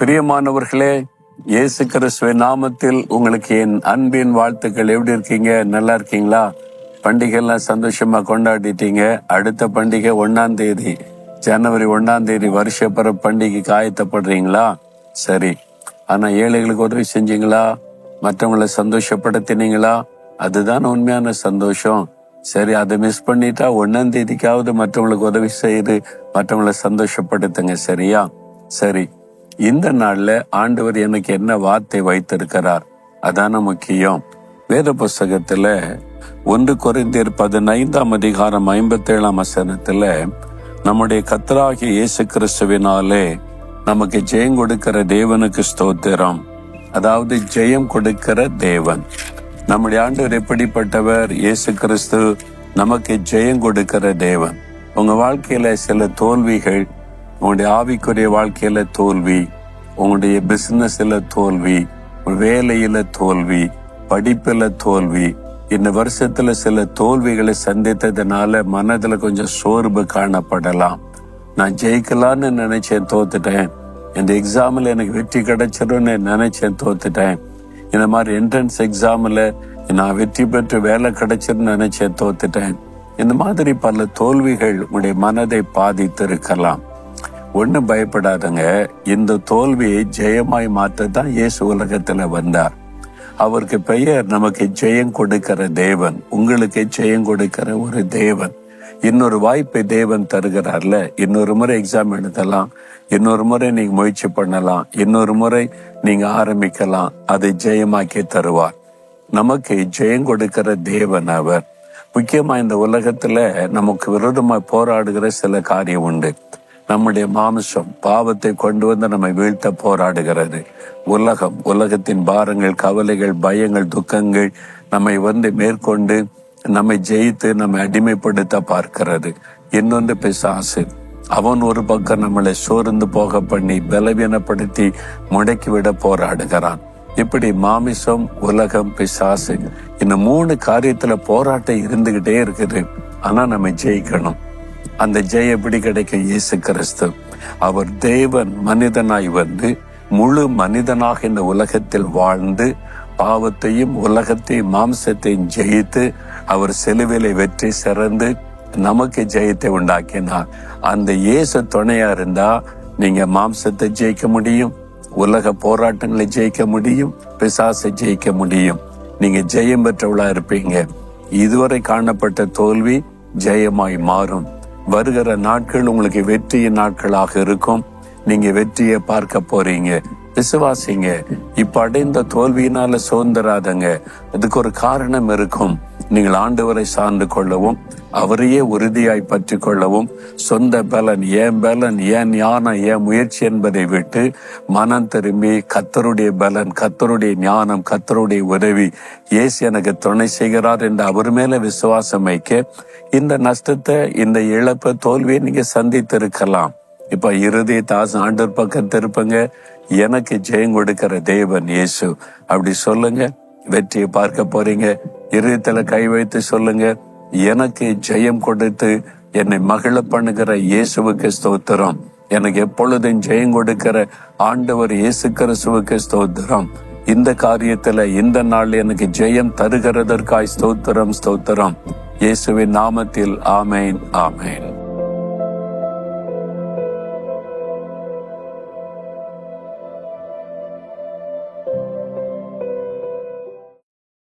பிரியமானவர்களே இயேசு கிறிஸ்துவின் நாமத்தில் உங்களுக்கு என் அன்பின் வாழ்த்துக்கள். எப்படி இருக்கீங்க? நல்லா இருக்கீங்களா? பண்டிகைலாம் சந்தோஷமா கொண்டாடிட்டீங்க. அடுத்த பண்டிகை ஒன்னாம் தேதி ஜனவரி ஒன்னாம் தேதி வருஷ பிற பண்டிகைக்கு ஆயத்தப்படுறீங்களா சரி. ஆனா ஏழைகளுக்கு உதவி செஞ்சீங்களா? மற்றவங்களை சந்தோஷப்படுத்தினீங்களா? அதுதான் உண்மையான சந்தோஷம். சரி அதை மிஸ் பண்ணிட்டா ஒன்னாம் தேதிக்காவது மற்றவங்களுக்கு உதவி செய்து மற்றவங்களை சந்தோஷப்படுத்துங்க சரியா? சரி. இந்த நாள்ல ஆண்டவர் எனக்கு என்ன வார்த்தை வைத்திருக்கிறார்? அதான முக்கியம். வேத புஸ்தகத்துல ஒன்று குறைந்தர் பதினைந்தாம் அதிகாரம் ஐம்பத்தேழாம் வசனத்துல நம்முடைய கத்தராகிய இயேசு கிறிஸ்துவினாலே நமக்கு ஜெயம் கொடுக்கிற தேவனுக்கு ஸ்தோத்திரம். அதாவது ஜெயம் கொடுக்கிற தேவன். நம்முடைய ஆண்டவர் எப்படிப்பட்டவர்? இயேசு கிறிஸ்து நமக்கு ஜெயம் கொடுக்கிற தேவன். உங்க வாழ்க்கையில சில தோல்விகள் உங்களுடைய ஆவிக்குரிய வாழ்க்கையில தோல்வி உங்களுடைய பிசினஸ்ல தோல்வி வேலையில தோல்வி படிப்புல தோல்வி இந்த வருஷத்துல சில தோல்விகளை சந்தித்ததுனால மனதுல கொஞ்சம் சோர்வு காணப்படலாம். நான் ஜெயிக்கலான்னு நினைச்சேன் தோத்துட்டேன். இந்த எக்ஸாமில் எனக்கு வெற்றி கிடைச்சிடும்னு நினைச்சேன் தோத்துட்டேன். இந்த மாதிரி என்ட்ரன்ஸ் எக்ஸாமில் நான் வெற்றி பெற்று வேலை கிடைச்சிருன்னு நினைச்சேன் தோத்துட்டேன். இந்த மாதிரி பல தோல்விகள் உங்களுடைய மனதை பாதித்து இருக்கலாம் ஒன்றும் பயப்படாதங்க. இந்த தோல்வியை ஜெயமாய் மாற்றத்தான் இயேசு உலகத்துல வந்தார். அவருக்கு பெயர் நமக்கு ஜெயம் கொடுக்கிற தேவன். உங்களுக்கு ஜெயம் கொடுக்கிற ஒரு தேவன். இன்னொரு வாய்ப்பை தேவன் தருகிறார்ல. இன்னொரு முறை எக்ஸாம் எழுதலாம். இன்னொரு முறை நீங்க முயற்சி பண்ணலாம். இன்னொரு முறை நீங்க ஆரம்பிக்கலாம். அதை ஜெயமாக்கி தருவார். நமக்கு ஜெயம் கொடுக்கிற தேவன் அவர். முக்கியமா இந்த உலகத்துல நமக்கு விரோதமா போராடுகிற சில காரியம் உண்டு. நம்முடைய மாம்சம் பாவத்தை கொண்டு வந்து நம்மை வீழ்த்த போராடுகிறது. உலகம் உலகத்தின் பாரங்கள் கவலைகள் பயங்கள் துக்கங்கள் நம்மை வந்து மேற்கொண்டு நம்மை ஜெயித்து நம்மை அடிமைப்படுத்த பார்க்கிறது. இன்னொன்று பிசாசு. அவன் ஒரு பக்கம் நம்மளை சோர்ந்து போக பண்ணி பலவீனப்படுத்தி முடக்கிவிட போராடுகிறான். இப்படி மாமிசம் உலகம் பிசாசு இந்த மூணு காரியத்துல போராட்டம் இருந்துகிட்டே இருக்குது. ஆனா நம்ம ஜெயிக்கணும். அந்த ஜெயம் எப்படி கிடைக்கும் இயேசு கிறிஸ்து. அவர் தேவன் மனிதனாய் வந்து முழு மனிதனாக இந்த உலகத்தில் வாழ்ந்து பாவத்தையும் உலகத்தையும் மாம்சத்தையும் ஜெயித்து அவர் செலுவிலை வெற்றி சிறந்து நமக்கு ஜெயத்தை உண்டாக்கினார். அந்த இயேசு துணையா இருந்தா நீங்க மாம்சத்தை ஜெயிக்க முடியும் உலக போராட்டங்களை ஜெயிக்க முடியும் பிசாசை ஜெயிக்க முடியும். நீங்க ஜெயம் பெற்றவளா இருப்பீங்க. இதுவரை காணப்பட்ட தோல்வி ஜெயமாய் மாறும். வருகிற நாட்கள் உங்களுக்கு வெற்றியின் நாட்களாக இருக்கும். நீங்க வெற்றியை பார்க்க போறீங்க. விசுவாசிங்க. இப்ப அடைந்த தோல்வியினால சுதந்திராதங்க அதுக்கு ஒரு காரணம் இருக்கும். நீங்கள் ஆண்டவரை சார்ந்து கொள்ளவும் அவரையே உறுதியாய் பற்றி கொள்ளவும் சொந்த பலன் ஏன் பலன் ஏன் ஞானம் ஏன் முயற்சி என்பதை விட்டு மனம் திரும்பி கத்தருடைய பலன் கத்தருடைய ஞானம் கத்தருடைய உதவி இயேசு எனக்கு துணை செய்கிறார் என்று அவர் மேல விசுவாசம் வைக்க இந்த நஷ்டத்தை இந்த இழப்ப தோல்வியை நீங்க சந்தித்திருக்கலாம். இப்ப இறுதி தாசம் ஆண்டர் பக்கம் திருப்பங்க. எனக்கு ஜெயம் கொடுக்கிற தேவன் இயேசு. அப்படி சொல்லுங்க. வெற்றியை பார்க்க போறீங்க. இருதயத்துல கை வைத்து சொல்லுங்க. எனக்கு ஜெயம் கொடுத்து என்னை மகிழ பண்ணுகிற இயேசுவுக்கு ஸ்தோத்திரம். எனக்கு எப்பொழுதும் ஜெயம் கொடுக்கிற ஆண்டவர் இயேசு கிறிஸ்துவுக்கு ஸ்தோத்திரம். இந்த காரியத்துல இந்த நாள் எனக்கு ஜெயம் தருகிறதற்காய் ஸ்தோத்திரம் ஸ்தோத்திரம். இயேசுவின் நாமத்தில் ஆமேன் ஆமேன்.